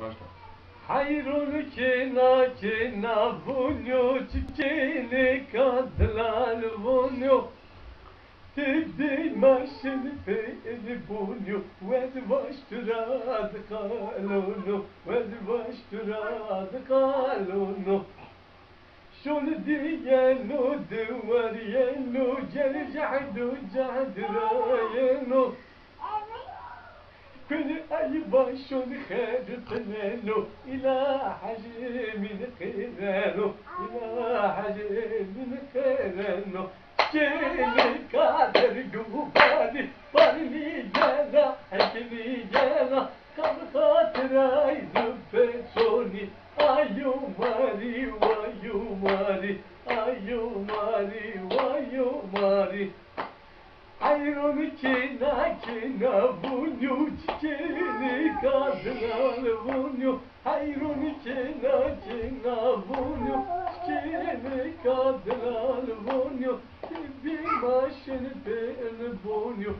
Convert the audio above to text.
Başla. Hayrun kina kina bunyo çiçeğini kadlar bunyo Tibdi maşın feyli bunyo Ved baştırad kalunu Ved baştırad kalunu Şunu diyenu duvar yenu Gel cahdu cahdırayenu كل أي بعش خاد تنانو إلى حاجة من خيرانو إلى حاجة من خيرانو كيني كادر جوباني طالي جانا حكني جانا. كان خاطر عايز بيتوني أيو ماري وأيو ماري أيو ماري وأيو ماري عيروني كينا كينا بنيوتي كينا kadınal bunyu Ayrım kina kina bunyu çiçeğini kadınal bunyu Bir maşın ben bunyu